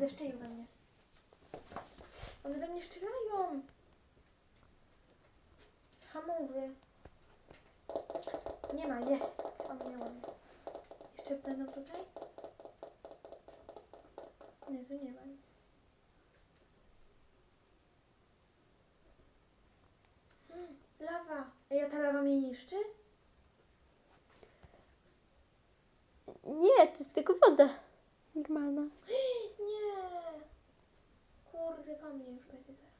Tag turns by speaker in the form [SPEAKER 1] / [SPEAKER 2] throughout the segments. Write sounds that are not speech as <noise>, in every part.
[SPEAKER 1] Kurde, szczelił we mnie. One we mnie strzelają. Hamowy. Nie ma, jest. Ominęłam. Jeszcze będą tutaj? Nie, tu nie ma nic. Mm, Lawa. Ej, a ta lawa mnie niszczy?
[SPEAKER 2] Nie, to jest tylko woda. Normalna. <gasps> <gasps>
[SPEAKER 1] Nie. Kurde, po mnie już będzie zaraz.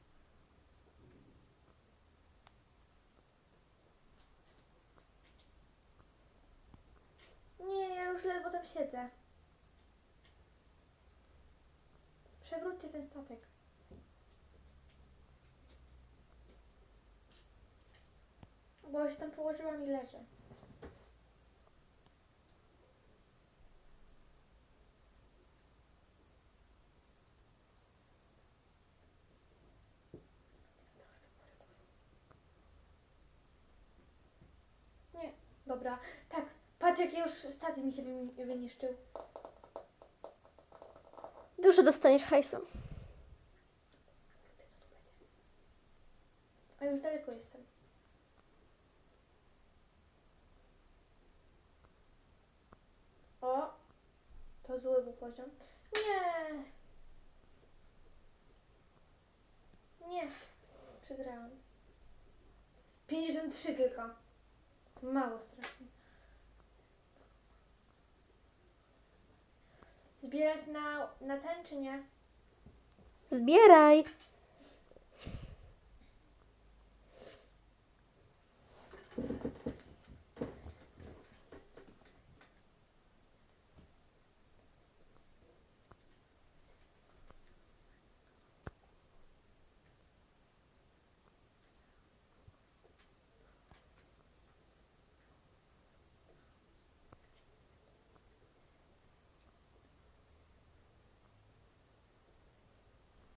[SPEAKER 1] Nie, ja już ledwo tam siedzę. Przewróćcie ten statek. Bo się tam położyłam i leżę. Dobra. Tak, patrz jak już statek mi się wy- wyniszczył.
[SPEAKER 2] Dużo dostaniesz hajsu.
[SPEAKER 1] A już daleko jestem. O! To zły był poziom. Nie! Nie! Przegrałam. 53 tylko. Mało strasznie. Zbierać na, na ten czy nie?
[SPEAKER 2] Zbieraj.